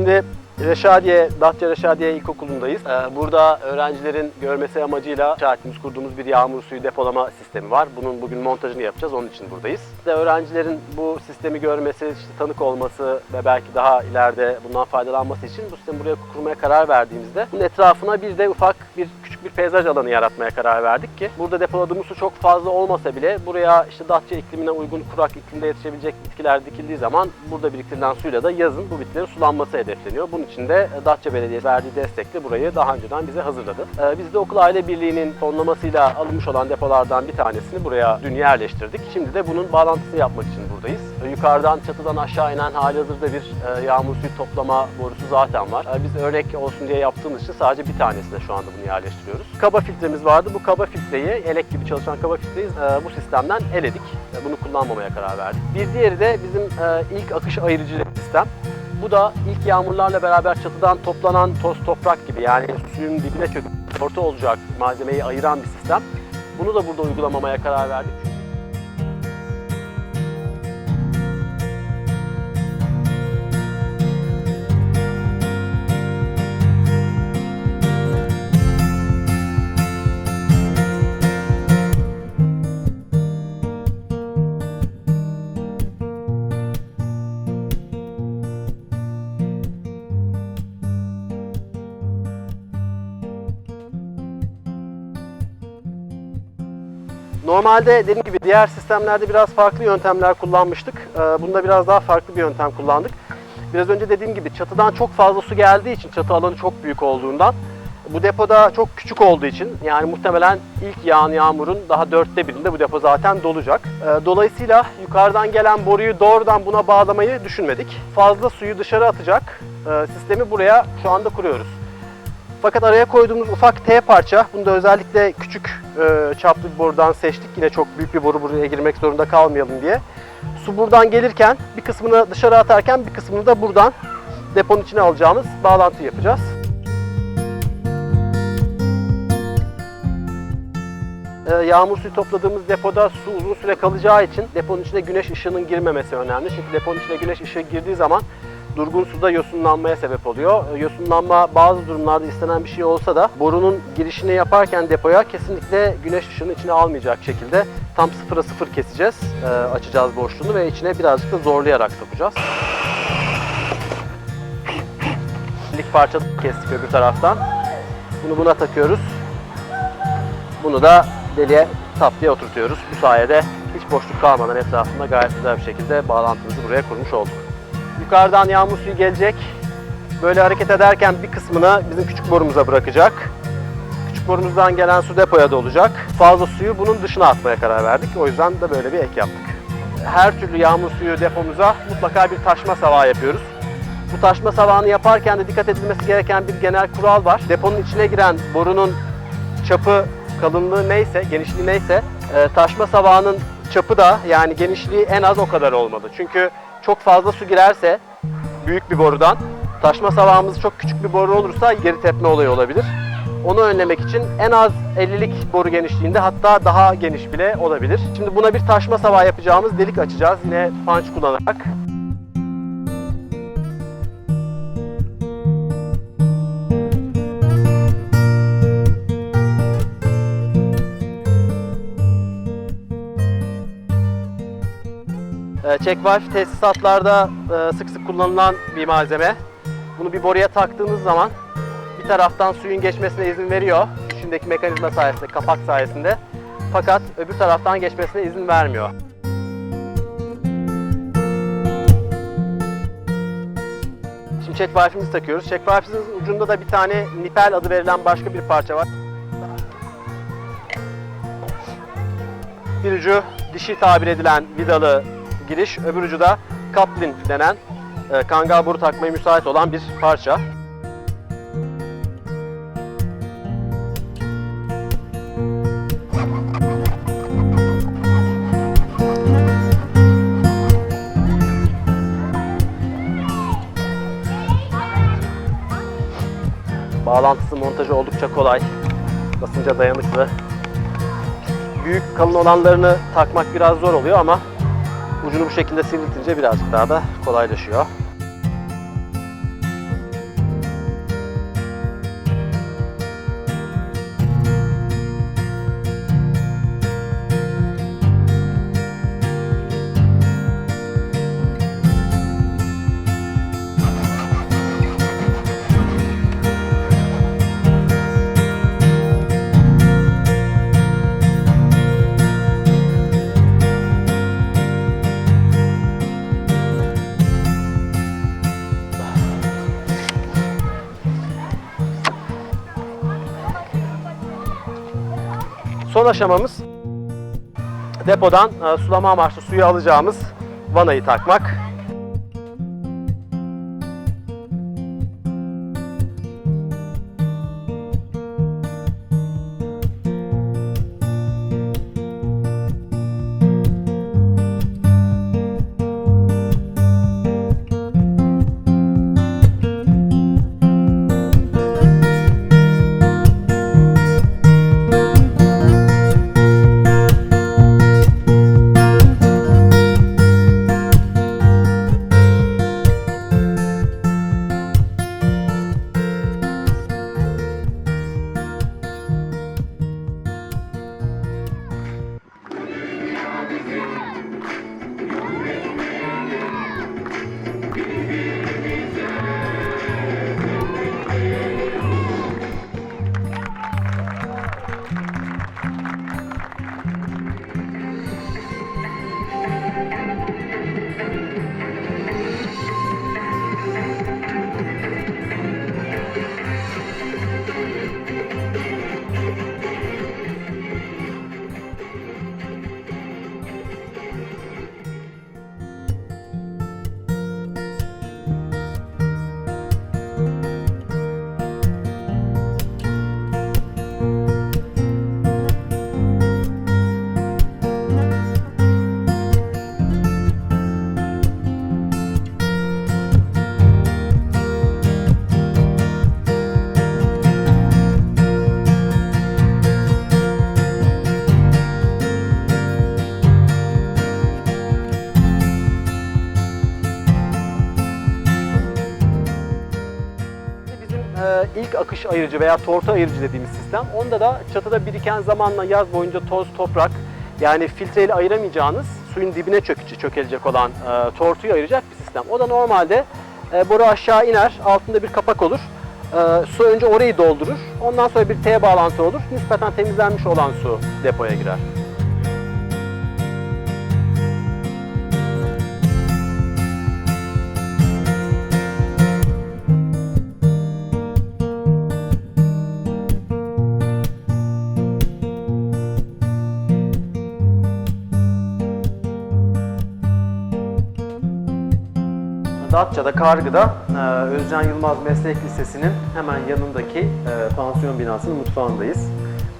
Şimdi Reşadiye, Datça Reşadiye İlkokulu'ndayız. Ee, burada öğrencilerin görmesi amacıyla inşa ettiğimiz, kurduğumuz bir yağmur suyu depolama sistemi var. Bunun bugün montajını yapacağız, onun için buradayız. İşte öğrencilerin bu sistemi görmesi, işte tanık olması ve belki daha ileride bundan faydalanması için bu sistemi buraya kurmaya karar verdiğimizde bunun etrafına bir de ufak bir küçük bir peyzaj alanı yaratmaya karar verdik ki burada depoladığımız su çok fazla olmasa bile buraya işte Datça iklimine uygun kurak iklimde yetişebilecek bitkiler dikildiği zaman burada biriktirilen suyla da yazın bu bitkilerin sulanması hedefleniyor. Bunun için de Datça Belediyesi verdiği destekle burayı daha önceden bize hazırladı. Ee, Biz de okul aile birliğinin fonlamasıyla alınmış olan depolardan bir tanesini buraya dün yerleştirdik. Şimdi de bunun bağlantısını yapmak için buradayız. Ee, Yukarıdan çatıdan aşağı inen halihazırda bir e, yağmur suyu toplama borusu zaten var. Ee, Biz örnek olsun diye yaptığımız için sadece bir tanesine şu anda bunu yerleştiriyoruz. Kaba filtremiz vardı. Bu kaba filtreyi, elek gibi çalışan kaba filtreyi e, bu sistemden eledik. E, Bunu kullanmamaya karar verdik. Bir diğeri de bizim e, ilk akış ayırıcı sistem. Bu da ilk yağmurlarla beraber çatıdan toplanan toz toprak gibi yani suyun dibine çöküp orta olacak malzemeyi ayıran bir sistem. Bunu da burada uygulamamaya karar verdik. Normalde dediğim gibi diğer sistemlerde biraz farklı yöntemler kullanmıştık. Ee, Bunda biraz daha farklı bir yöntem kullandık. Biraz önce dediğim gibi çatıdan çok fazla su geldiği için çatı alanı çok büyük olduğundan bu depoda çok küçük olduğu için yani muhtemelen ilk yağan yağmurun daha dörtte birinde bu depo zaten dolacak. Ee, Dolayısıyla yukarıdan gelen boruyu doğrudan buna bağlamayı düşünmedik. Fazla suyu dışarı atacak e, sistemi buraya şu anda kuruyoruz. Fakat araya koyduğumuz ufak T parça, bunu da özellikle küçük e, çaplı bir borudan seçtik. Yine çok büyük bir boru buraya girmek zorunda kalmayalım diye. Su buradan gelirken bir kısmını dışarı atarken bir kısmını da buradan deponun içine alacağımız bağlantı yapacağız. E, yağmur suyu topladığımız depoda su uzun süre kalacağı için deponun içine güneş ışığının girmemesi önemli. Çünkü deponun içine güneş ışığı girdiği zaman durgun suda yosunlanmaya sebep oluyor. E, Yosunlanma bazı durumlarda istenen bir şey olsa da borunun girişini yaparken depoya kesinlikle güneş ışığını içine almayacak şekilde tam sıfıra sıfır keseceğiz. E, Açacağız boşluğunu ve içine birazcık da zorlayarak sokacağız. Lik parça kestik öbür taraftan. Bunu buna takıyoruz. Bunu da deliğe tap diye oturtuyoruz. Bu sayede hiç boşluk kalmadan etrafında gayet güzel bir şekilde bağlantımızı buraya kurmuş olduk. Yukarıdan yağmur suyu gelecek. Böyle hareket ederken bir kısmını bizim küçük borumuza bırakacak. Küçük borumuzdan gelen su depoya dolacak. Fazla suyu bunun dışına atmaya karar verdik. O yüzden de böyle bir ek yaptık. Her türlü yağmur suyu depomuza mutlaka bir taşma savağı yapıyoruz. Bu taşma savağını yaparken de dikkat edilmesi gereken bir genel kural var. Deponun içine giren borunun çapı, kalınlığı neyse, genişliği neyse e, taşma savağının çapı da yani genişliği en az o kadar olmalı. Çünkü çok fazla su girerse büyük bir borudan taşma savağımız çok küçük bir boru olursa geri tepme olayı olabilir. Onu önlemek için en az 50'lik boru genişliğinde hatta daha geniş bile olabilir. Şimdi buna bir taşma savağı yapacağımız delik açacağız yine punch kullanarak. Check valve tesisatlarda e, sık sık kullanılan bir malzeme. Bunu bir boruya taktığınız zaman bir taraftan suyun geçmesine izin veriyor. İçindeki mekanizma sayesinde, kapak sayesinde. Fakat öbür taraftan geçmesine izin vermiyor. Şimdi check valve'imizi takıyoruz. Check valve'imizin ucunda da bir tane nipel adı verilen başka bir parça var. Bir ucu dişi tabir edilen vidalı giriş, öbür ucu da kaplin denen e, kangal boru takmaya müsait olan bir parça. Bağlantısı montajı oldukça kolay. Basınca dayanıklı. Büyük kalın olanlarını takmak biraz zor oluyor ama ucunu bu şekilde sivriltince birazcık daha da kolaylaşıyor. Son aşamamız depodan e, sulama amaçlı suyu alacağımız vanayı takmak. Akış ayırıcı veya tortu ayırıcı dediğimiz sistem. Onda da çatıda biriken zamanla yaz boyunca toz, toprak yani filtreyle ayıramayacağınız suyun dibine çökücü, çökelecek olan e, tortuyu ayıracak bir sistem. O da normalde e, boru aşağı iner, altında bir kapak olur. E, su önce orayı doldurur. Ondan sonra bir T bağlantı olur. Nispeten temizlenmiş olan su depoya girer. Datça'da, Kargı'da e, Özcan Yılmaz Meslek Lisesi'nin hemen yanındaki e, pansiyon binasının mutfağındayız.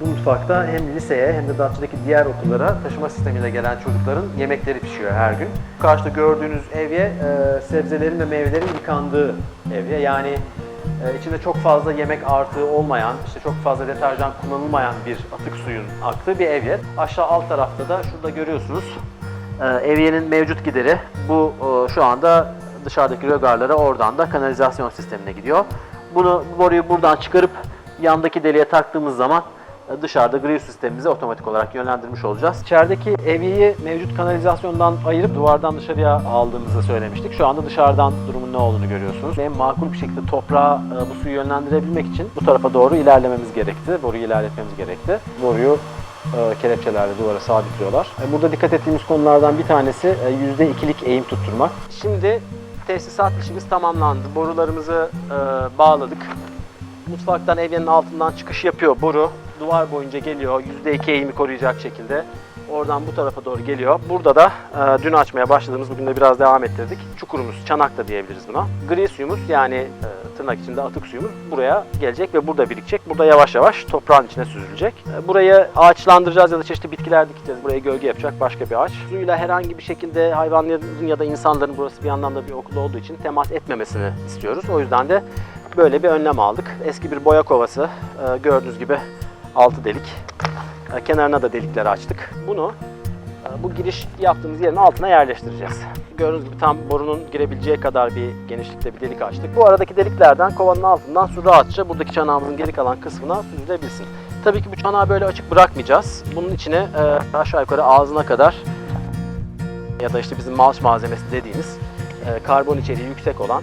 Bu mutfakta hem liseye hem de Datça'daki diğer okullara taşıma sistemiyle gelen çocukların yemekleri pişiyor her gün. Karşıda gördüğünüz evye e, sebzelerin ve meyvelerin yıkandığı evye. Yani içinde çok fazla yemek artığı olmayan, işte çok fazla deterjan kullanılmayan bir atık suyun aktığı bir evye. Aşağı alt tarafta da şurada görüyorsunuz evyenin mevcut gideri. Bu şu anda dışarıdaki rögarlara oradan da kanalizasyon sistemine gidiyor. Bunu bu boruyu buradan çıkarıp yandaki deliğe taktığımız zaman e, dışarıda gri sistemimize otomatik olarak yönlendirmiş olacağız. İçerideki evyeyi mevcut kanalizasyondan ayırıp duvardan dışarıya aldığımızı söylemiştik. Şu anda dışarıdan durumun ne olduğunu görüyorsunuz. En makul bir şekilde toprağa e, bu suyu yönlendirebilmek için bu tarafa doğru ilerlememiz gerekti. Boruyu ilerletmemiz gerekti. Boruyu e, kelepçelerle duvara sabitliyorlar. Burada dikkat ettiğimiz konulardan bir tanesi e, %2'lik eğim tutturmak. Şimdi tesisat işimiz tamamlandı. Borularımızı e, bağladık. Mutfaktan evyenin altından çıkış yapıyor boru. Duvar boyunca geliyor. %2 eğimi koruyacak şekilde. Oradan bu tarafa doğru geliyor. Burada da e, dün açmaya başladığımız, bugün de biraz devam ettirdik. Çukurumuz, çanak da diyebiliriz buna. Gri suyumuz yani e, tırnak içinde atık suyumuz buraya gelecek ve burada birikecek. Burada yavaş yavaş toprağın içine süzülecek. E, burayı ağaçlandıracağız ya da çeşitli bitkiler dikeceğiz. Buraya gölge yapacak başka bir ağaç. Suyla herhangi bir şekilde hayvanların ya da insanların burası bir anlamda bir okul olduğu için temas etmemesini istiyoruz. O yüzden de böyle bir önlem aldık. Eski bir boya kovası. E, gördüğünüz gibi altı delik. Kenarına da delikler açtık. Bunu e, bu giriş yaptığımız yerin altına yerleştireceğiz. Gördüğünüz gibi tam borunun girebileceği kadar bir genişlikte bir delik açtık. Bu aradaki deliklerden kovanın altından su rahatça buradaki çanağımızın geri kalan kısmına süzülebilsin. Tabii ki bu çanağı böyle açık bırakmayacağız. Bunun içine e, aşağı yukarı ağzına kadar ya da işte bizim mulch malzemesi dediğimiz e, karbon içeriği yüksek olan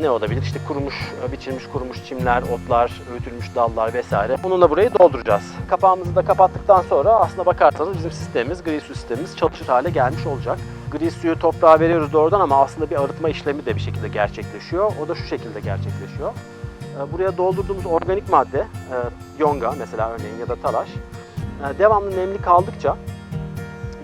ne olabilir? İşte kurumuş, e, biçilmiş kurumuş çimler, otlar, öğütülmüş dallar vesaire. Bununla burayı dolduracağız. Kapağımızı da kapattıktan sonra aslına bakarsanız bizim sistemimiz, gri su sistemimiz çalışır hale gelmiş olacak. Gri suyu toprağa veriyoruz doğrudan ama aslında bir arıtma işlemi de bir şekilde gerçekleşiyor. O da şu şekilde gerçekleşiyor. E, Buraya doldurduğumuz organik madde, e, yonga mesela örneğin ya da talaş, e, devamlı nemli kaldıkça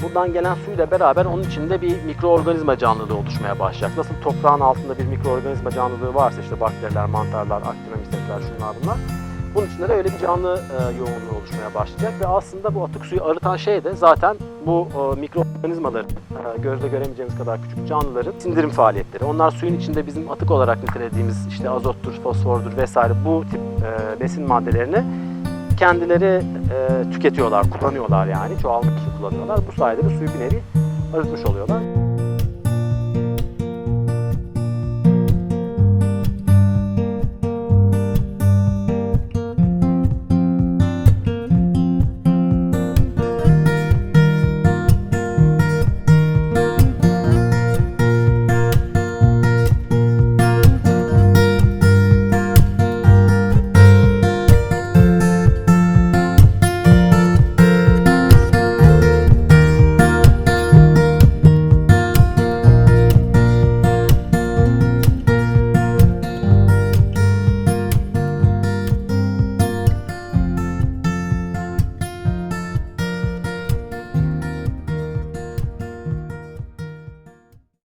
buradan gelen suyla beraber onun içinde bir mikroorganizma canlılığı oluşmaya başlayacak. Nasıl toprağın altında bir mikroorganizma canlılığı varsa işte bakteriler, mantarlar, aktinomysetler şunlar bunlar. Bunun içinde de öyle bir canlı e, yoğunluğu oluşmaya başlayacak ve aslında bu atık suyu arıtan şey de zaten bu e, mikroorganizmaların, e, gözle göremeyeceğimiz kadar küçük canlıların sindirim faaliyetleri. Onlar suyun içinde bizim atık olarak nitelediğimiz işte azottur, fosfordur vesaire bu tip e, besin maddelerini kendileri e, tüketiyorlar, kullanıyorlar yani. Çoğalmak için kullanıyorlar. Bu sayede de suyu bir nevi arıtmış oluyorlar.